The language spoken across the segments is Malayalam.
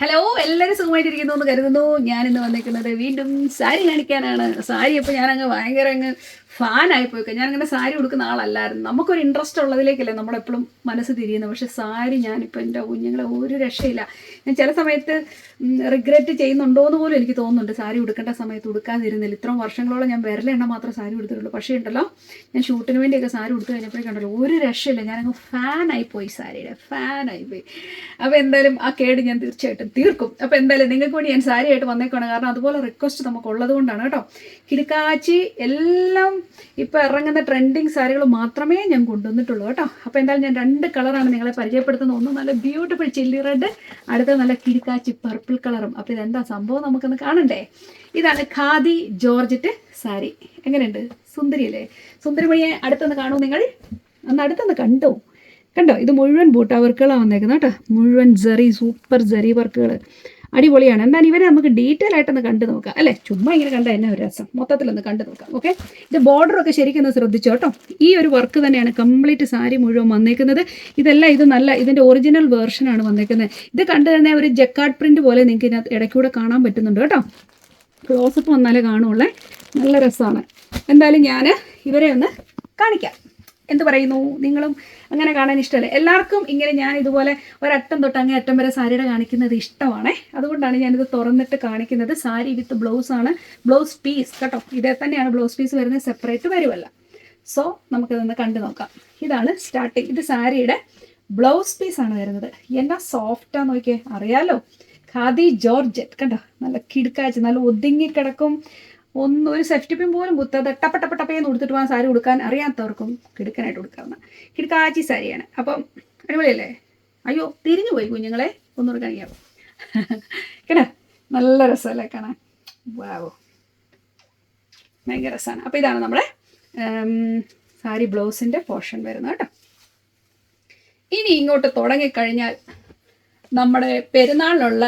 ഹലോ എല്ലാവരും സുഖമായിട്ടിരിക്കുന്നു എന്ന് കരുതുന്നു. ഞാനിന്ന് വന്നിരിക്കുന്നത് വീണ്ടും സാരി കാണിക്കാനാണ്. സാരി അപ്പോൾ ഞാനങ്ങ് ഭയങ്കര അങ്ങ് ഫാനായി പോയി ഇങ്ങനെ സാരി ഉടുക്കുന്ന ആളല്ലായിരുന്നു. നമുക്കൊരു ഇൻട്രസ്റ്റ് ഉള്ളതിലേക്കല്ലേ നമ്മളെപ്പോഴും മനസ്സ് തിരിയുന്നത്. പക്ഷേ സാരി ഞാനിപ്പോൾ എന്റെ കുഞ്ഞുങ്ങളെ ഒരു രക്ഷയില്ല. ഞാൻ ചില സമയത്ത് റിഗ്രറ്റ് ചെയ്യുന്നുണ്ടോ എന്ന് പോലും എനിക്ക് തോന്നുന്നുണ്ട്. സാരി ഉടുക്കേണ്ട സമയത്ത് ഉടുക്കാതിരുന്നില്ല. ഇത്രയും വർഷങ്ങളോളം ഞാൻ വിരലെണ്ണ മാത്രം സാരി ഉടുത്തിട്ടുള്ളൂ. പക്ഷേ ഉണ്ടല്ലോ ഞാൻ ഷൂട്ടിന് വേണ്ടിയൊക്കെ സാരി ഉടുത്ത് കഴിഞ്ഞപ്പോഴേക്കുണ്ടല്ലോ ഒരു രക്ഷയില്ല. ഞാനങ്ങ് ഫാനായി പോയി സാരിയുടെ. ഫാനായി പോയി അപ്പോൾ എന്തായാലും ആ കേട് ഞാൻ തീർച്ചയായിട്ടും തീർക്കും. അപ്പോൾ എന്തായാലും നിങ്ങൾക്ക് വേണ്ടി ഞാൻ സാരിയായിട്ട് വന്നേക്കാണ്. കാരണം അതുപോലെ റിക്വസ്റ്റ് നമുക്ക് ഉള്ളത് കൊണ്ടാണ് കേട്ടോ. കിടക്കാച്ചി എല്ലാം ഇപ്പോൾ ഇറങ്ങുന്ന ട്രെൻഡിങ് സാരികൾ മാത്രമേ ഞാൻ കൊണ്ടുവന്നിട്ടുള്ളൂ കേട്ടോ. അപ്പോൾ എന്തായാലും ഞാൻ രണ്ട് കളറാണ് നിങ്ങളെ പരിചയപ്പെടുത്തുന്നത്. ഒന്ന് നല്ല ബ്യൂട്ടിഫുൾ ചില്ലി റെഡ് അടുത്ത നല്ല കിരിക്കാച്ചി പർപ്പിൾ കളറും. അപ്പോൾ ഇതെന്താ സംഭവം നമുക്കൊന്ന് കാണണ്ടേ? ഇതാണ് ഖാദി ജോർജറ്റ് സാരി. എങ്ങനെയുണ്ട്? സുന്ദരിയല്ലേ? സുന്ദരിമണിയെ അടുത്തൊന്ന് കാണൂ നിങ്ങൾ. അന്ന് അടുത്തൊന്ന് കണ്ടോ? കണ്ടോ? ഇത് മുഴുവൻ ബൂട്ടാ വർക്കുകളാണ് വന്നേക്കുന്നത് കേട്ടോ. മുഴുവൻ ജെറി സൂപ്പർ ജെറി വർക്കുകൾ അടിപൊളിയാണ്. എന്താണ് ഇവരെ നമുക്ക് ഡീറ്റെയിൽ ആയിട്ടൊന്ന് കണ്ടു നോക്കാം. അല്ലേ? ചുമ്മാ ഇങ്ങനെ കണ്ട എന്നാ ഒരു രസം. മൊത്തത്തിലൊന്ന് കണ്ടു നോക്കാം. ഓക്കെ ഇത് ബോർഡർ ഒക്കെ ശരിക്കും ഒന്ന് ശ്രദ്ധിച്ചോ കേട്ടോ? ഈ ഒരു വർക്ക് തന്നെയാണ് കംപ്ലീറ്റ് സാരി മുഴുവൻ വന്നേക്കുന്നത്. ഇതെല്ലാം ഇത് നല്ല ഇതിന്റെ ഒറിജിനൽ വേർഷനാണ് വന്നേക്കുന്നത്. ഇത് കണ്ടു തന്നെ ഒരു ജക്കാർഡ് പ്രിന്റ് പോലെ നിങ്ങൾക്ക് ഇതിനകത്ത് ഇടയ്ക്കൂടെ കാണാൻ പറ്റുന്നുണ്ട് കേട്ടോ. ക്ലോസപ്പ് വന്നാലേ കാണുള്ളേ. നല്ല രസമാണ്. എന്തായാലും ഞാൻ ഇവരെ ഒന്ന് കാണിക്കാം. എന്ത് പറയുന്നു? നിങ്ങളും അങ്ങനെ കാണാൻ ഇഷ്ടമല്ലേ? എല്ലാവർക്കും ഇങ്ങനെ ഞാൻ ഇതുപോലെ ഒരറ്റം തൊട്ട് അങ്ങേ അറ്റം വരെ സാരിയുടെ കാണിക്കുന്നത് ഇഷ്ടമാണ്. അതുകൊണ്ടാണ് ഞാനിത് തുറന്നിട്ട് കാണിക്കുന്നത്. സാരി വിത്ത് ബ്ലൗസ് ആണ്. ബ്ലൗസ് പീസ് കേട്ടോ. ഇതേ തന്നെയാണ് ബ്ലൗസ് പീസ് വരുന്നത്. സെപ്പറേറ്റ് വരുമല്ല സോ നമുക്കിതൊന്ന് കണ്ടു നോക്കാം. ഇതാണ് സ്റ്റാർട്ടിങ്. ഇത് സാരിയുടെ ബ്ലൗസ് പീസ് ആണ് വരുന്നത്. എന്നാ സോഫ്റ്റാന്ന് നോക്കിയേ. അറിയാലോ? ഖാദി ജോർജറ്റ്. കണ്ടോ? നല്ല കിടുക്കാച്ച് നല്ല ഒതുങ്ങി കിടക്കും. ഒന്നും ഒരു സെഫ്റ്റി പിൻ പോലും കുത്താതെ ടപ്പ കൊടുത്തിട്ട് പോകാൻ സാരി കൊടുക്കാൻ അറിയാത്തവർക്കും കിടുക്കനായിട്ട് കൊടുക്കാവുന്ന കിടുക്കാച്ചി സാരിയാണ്. അപ്പം അടിപൊളിയല്ലേ? അയ്യോ തിരിഞ്ഞു പോയി കുഞ്ഞുങ്ങളെ. ഒന്നുകൂടെ കാണിക്കാം കേട്ടോ? നല്ല രസമല്ലേ കാണാൻ? വാവോ ഭയങ്കര രസമാണ്. അപ്പോൾ ഇതാണ് നമ്മുടെ സാരി ബ്ലൗസിന്റെ പോർഷൻ വരുന്നത് കേട്ടോ. ഇനി ഇങ്ങോട്ട് തുടങ്ങിക്കഴിഞ്ഞാൽ നമ്മുടെ പെരുന്നാളിനുള്ള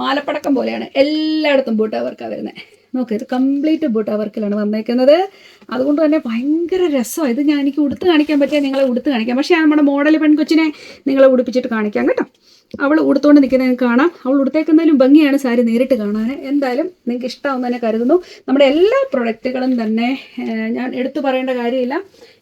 മാലപ്പടക്കം പോലെയാണ് എല്ലായിടത്തും ബൂട്ട വർക്കാണ് വരുന്നത് നോക്ക് ഇത് കംപ്ലീറ്റ് ബോട്ട് വർക്കിലാണ് വന്നേക്കുന്നത്. അതുകൊണ്ട് തന്നെ ഭയങ്കര രസമാണ് ഇത് ഞാൻ എനിക്ക് ഉടുത്ത് കാണിക്കാൻ പറ്റിയാൽ നിങ്ങളെ ഉടുത്ത് കാണിക്കാം. പക്ഷേ നമ്മുടെ മോഡൽ പെൺകൊച്ചിനെ നിങ്ങളെ ഉടുപ്പിച്ചിട്ട് കാണിക്കാം കേട്ടോ. അവൾ ഉടുത്തുകൊണ്ട് നിൽക്കുന്നത് കാണാം. അവൾ ഉടുത്തേക്കുന്നതിലും ഭംഗിയാണ് സാരി നേരിട്ട് കാണാൻ എന്തായാലും നിങ്ങൾക്ക് ഇഷ്ടമാവുന്ന തന്നെ കരുതുന്നു. നമ്മുടെ എല്ലാ പ്രൊഡക്റ്റുകളും തന്നെ ഞാൻ എടുത്തു പറയേണ്ട കാര്യമില്ല.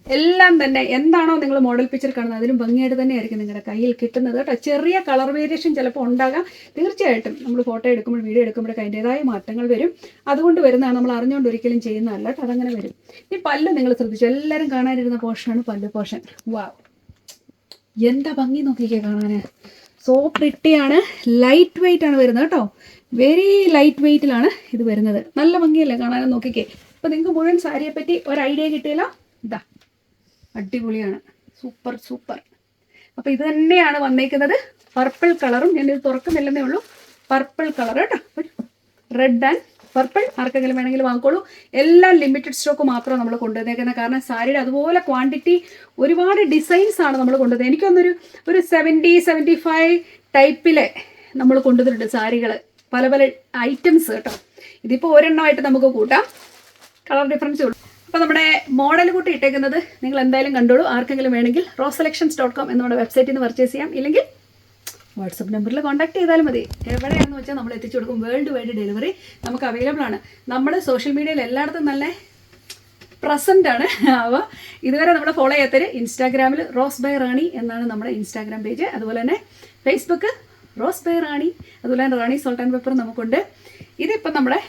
എല്ലാം തന്നെ എന്താണോ നിങ്ങൾ മോഡൽ പിക്ചർ കാണുന്നത് അതിലും ഭംഗിയായിട്ട് തന്നെയായിരിക്കും നിങ്ങളുടെ കയ്യിൽ കിട്ടുന്നത് കേട്ടോ. ചെറിയ കളർ വേരിയേഷൻ ചിലപ്പോൾ ഉണ്ടാകാം. തീർച്ചയായിട്ടും നമ്മൾ ഫോട്ടോ എടുക്കുമ്പോൾ വീഡിയോ എടുക്കുമ്പോഴൊക്കെ അതിന്റെതായ മാറ്റങ്ങൾ വരും. അതുകൊണ്ട് വരുന്നതാണ് നമ്മൾ അറിഞ്ഞുകൊണ്ട് ഒരിക്കലും ചെയ്യുന്നതല്ല കേട്ടോ. അതങ്ങനെ വരും. ഈ പല്ല് നിങ്ങൾ ശ്രദ്ധിച്ചു? എല്ലാവരും കാണാനിരുന്ന പോർഷനാണ് പല്ല് പോർഷൻ വാവ് എന്താ ഭംഗി നോക്കിക്കേ കാണാൻ സോ പ്രിട്ടിയാണ് ലൈറ്റ് വെയിറ്റ് ആണ് വരുന്നത് കേട്ടോ. വെരി ലൈറ്റ് വെയിറ്റിലാണ് ഇത് വരുന്നത്. നല്ല ഭംഗിയല്ലേ കാണാനും നോക്കിക്കേ? അപ്പോൾ നിങ്ങൾക്ക് മുഴുവൻ സാരിയെ പറ്റി ഒരു ഐഡിയ കിട്ടിയല്ലോ? ഇതാ അടിപൊളിയാണ്. Super super. അപ്പോൾ ഇത് തന്നെയാണ് വന്നേക്കുന്നത് പർപ്പിൾ കളറും ഞാൻ ഇത് തുറക്കുന്നില്ലെന്നേ ഉള്ളൂ. പർപ്പിൾ കളർ കേട്ടോ. റെഡ് ആൻഡ് പർപ്പിൾ ആർക്കെങ്കിലും വേണമെങ്കിൽ വാങ്ങിക്കോളൂ. എല്ലാം ലിമിറ്റഡ് സ്റ്റോക്ക് മാത്രമാണ് നമ്മൾ കൊണ്ടുവന്നേക്കുന്നത്. കാരണം സാരിയുടെ അതുപോലെ ക്വാണ്ടിറ്റി ഒരുപാട് ഡിസൈൻസ് ആണ് നമ്മൾ കൊണ്ടുവന്നത്. എനിക്കൊന്നൊരു ഒരു സെവന്റി സെവന്റി ഫൈവ് ടൈപ്പിലെ നമ്മൾ കൊണ്ടുവന്നിട്ടുണ്ട് സാരികൾ പല പല ഐറ്റംസ് കേട്ടോ. ഇതിപ്പോൾ ഒരെണ്ണമായിട്ട് നമുക്ക് കൂട്ടാം. കളർ ഡിഫറൻസ് ഉള്ളൂ. അപ്പോൾ നമ്മുടെ മോഡൽ കൂട്ടി ഇട്ടേക്കുന്നത് നിങ്ങൾ എന്തായാലും കണ്ടോളൂ. ആർക്കെങ്കിലും വേണമെങ്കിൽ റോസ് സെലക്ഷൻസ് ഡോട്ട് കോം നമ്മുടെ വെബ്സൈറ്റിൽ നിന്ന് പർച്ചേസ് ചെയ്യാം. ഇല്ലെങ്കിൽ വാട്സപ്പ് നമ്പറിൽ കോൺടാക്ട് ചെയ്താലും മതി. എവിടെയാണെന്ന് വെച്ചാൽ നമ്മൾ എത്തിച്ചു കൊടുക്കും. വേൾഡ് വൈഡ് ഡെലിവറി നമുക്ക് അവൈലബിൾ ആണ്. നമ്മൾ സോഷ്യൽ മീഡിയയിൽ എല്ലായിടത്തും നല്ല പ്രസന്റ് ആണ്. അപ്പോൾ ഇതുവരെ നമ്മൾ ഫോളോ ചെയ്യാത്തവർ ഇൻസ്റ്റാഗ്രാമിൽ റോസ് ബൈ റാണി എന്നാണ് നമ്മുടെ ഇൻസ്റ്റാഗ്രാം പേജ് അതുപോലെ തന്നെ ഫേസ്ബുക്ക് റോസ് ബൈ റാണി അതുപോലെ തന്നെ റാണി സോൾട്ട് ആൻഡ് പേപ്പർ നമുക്കുണ്ട്. ഇതിപ്പം നമ്മുടെ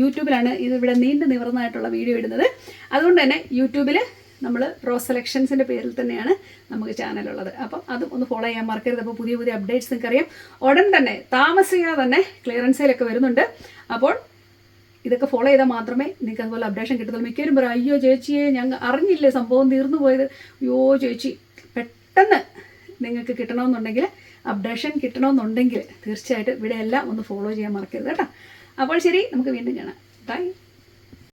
യൂട്യൂബിലാണ് ഇത് ഇവിടെ നീണ്ടു നിവർന്നതായിട്ടുള്ള വീഡിയോ ഇടുന്നത്. അതുകൊണ്ട് തന്നെ യൂട്യൂബിൽ നമ്മൾ റോസ് സെലക്ഷൻസിന്റെ പേരിൽ തന്നെയാണ് നമുക്ക് ചാനലുള്ളത് അപ്പം അതും ഒന്ന് ഫോളോ ചെയ്യാൻ മറക്കരുത്. അപ്പോൾ പുതിയ പുതിയ അപ്ഡേറ്റ്സ് നിങ്ങൾക്ക് അറിയാം ഉടൻ തന്നെ താമസിക്കാതെ തന്നെ ക്ലിയറൻസിലൊക്കെ വരുന്നുണ്ട്. അപ്പോൾ ഇതൊക്കെ ഫോളോ ചെയ്താൽ മാത്രമേ നിങ്ങൾക്ക് അതുപോലെ അപ്ഡേഷൻ കിട്ടത്തുള്ളൂ. മിക്കവരും പറയും അയ്യോ ചേച്ചിയെ ഞങ്ങൾ അറിഞ്ഞില്ലേ സംഭവം തീർന്നു പോയത്? അയ്യോ ചേച്ചി പെട്ടെന്ന് നിങ്ങൾക്ക് കിട്ടണമെന്നുണ്ടെങ്കിൽ അപ്ഡേഷൻ കിട്ടണമെന്നുണ്ടെങ്കിൽ തീർച്ചയായിട്ടും ഇവിടെ എല്ലാം ഒന്ന് ഫോളോ ചെയ്യാൻ മറക്കരുത് കേട്ടോ. അപ്പോൾ ശരി നമുക്ക് വീണ്ടും കാണാം. ബൈ